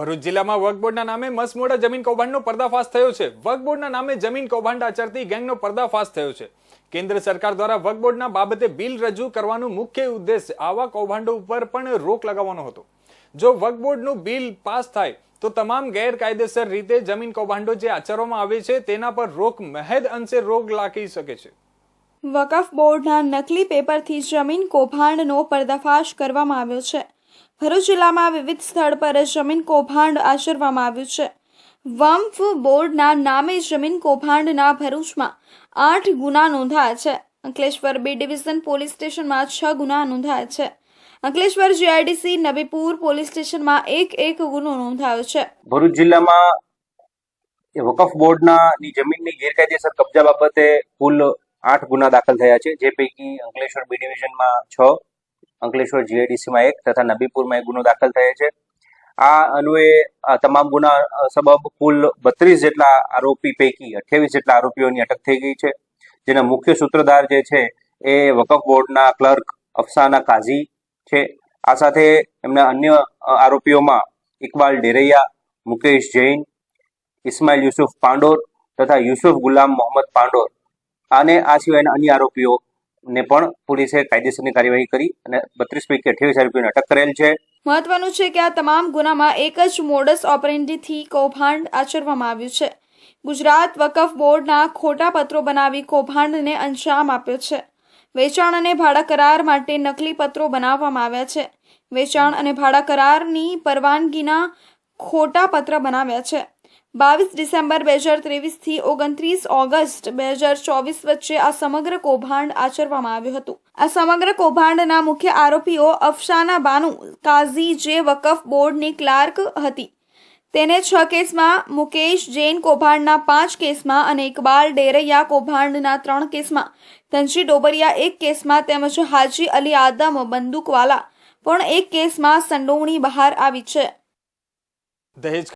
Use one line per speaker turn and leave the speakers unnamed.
ભરૂચ જિલ્લામાં વક્ફ બોર્ડના નામે મસમોડા જમીન કૌભાંડનો પર્દાફાશ થયો છે. વક્ફ બોર્ડના નામે જમીન કૌભાંડ આચરતી ગેંગનો પર્દાફાશ થયો છે. કેન્દ્ર સરકાર દ્વારા વક્ફ બોર્ડના બાબતે બિલ રજૂ કરવાનું મુખ્ય ઉદ્દેશ આવા કૌભાંડો ઉપર પણ રોક લગાવવાનો હતો. જો વક્ફ બોર્ડનું બિલ પાસ થાય, તો તમામ ગેરકાયદેસર રીતે જમીન કૌભાંડો જે આચરવામાં આવે છે, તેના પર રોક મહેદ અંશે રોગ લાગી શકે છે.
વકફ બોર્ડના નકલી પેપરથી જમીન કૌભાંડનો પર્દાફાશ કરવામાં આવ્યો છે. ભરૂચ જિલ્લામાં વિવિધ સ્થળ પર જમીન કૌભાંડ આચરવામાં આવ્યું છે. વંફ બોર્ડના નામે જમીન કૌભાંડના ભરૂચમાં આઠ ગુના નોંધાયા છે. અંકલેશ્વર બી ડિવિઝન પોલીસ સ્ટેશનમાં છ ગુના નોંધાયા છે. અંકલેશ્વર જીઆઈડીસી નબીપુર પોલીસ સ્ટેશનમાં એક એક ગુનો નોંધાયો છે.
ભરૂચ જિલ્લામાં વકફ બોર્ડના જમીનની ગેરકાયદેસર કબજા બાબતે કુલ આઠ ગુના દાખલ થયા છે. જે પૈકી અંકલેશ્વર બી ડિવિઝનમાં છ અંકલેશ્વર જીઆઈડીસીમાં એક તથા નબીપુરમાં એક ગુનો દાખલ થયો છે. આ અન્વયે તમામ ગુના સબબ કુલ બત્રીસ જેટલા આરોપી પૈકી અઠ્યાવીસ જેટલા આરોપીઓની અટક થઈ ગઈ છે. જેના મુખ્ય સૂત્રધાર જે છે એ વકફ બોર્ડના ક્લર્ક અફસાના કાઝી છે. આ સાથે એમના અન્ય આરોપીઓમાં ઇકબાલ ડેરૈયા, મુકેશ જૈન, ઇસ્માઇલ યુસુફ પાંડોર તથા યુસુફ ગુલામ મોહમ્મદ પાંડોર. અને આ સિવાયના અન્ય આરોપીઓને પણ પોલીસે કાયદેસરની કાર્યવાહી કરી અને બત્રીસ પૈકી અઠ્યાવીસ આરોપીઓને અટક કરેલ છે.
મહત્વનું છે કે આ તમામ ગુનામાં એક જ મોડસ ઓપરેન્ડીથી કૌભાંડ આચરવામાં આવ્યું છે. ગુજરાત વકફ બોર્ડના ખોટા પત્રો બનાવી કૌભાંડને અંજામ આપ્યો છે. વેચાણ અને ભાડા કરાર માટે નકલી પત્રો બનાવવામાં આવ્યા છે. વેચાણ અને ભાડા કરારની પરવાનગીના ખોટા પત્ર બનાવ્યા છે. બાવીસ ડિસેમ્બર બે હજાર ત્રેવીસથી ઓગણત્રીસ ઓગસ્ટ બે હજાર ચોવીસ વચ્ચે આ સમગ્ર કૌભાંડ આચરવામાં આવ્યું હતું. આ સમગ્ર કૌભાંડના મુખ્ય આરોપીઓ અફસાના બાનુ કાઝી જે વકફ બોર્ડની ક્લાર્ક હતી. તેને છ કેસમાં મુકેશ જૈન કૌભાંડના પાંચ કેસમાં અને ઇકબાલ ડેરૈયા કૌભાંડના ત્રણ કેસમાં. ધનજી ડોબરિયા એક કેસમાં તેમજ હાજી અલી આદમ બંદૂકવાલા પણ એક કેસમાં સંડોવણી બહાર આવી છે.
The Hits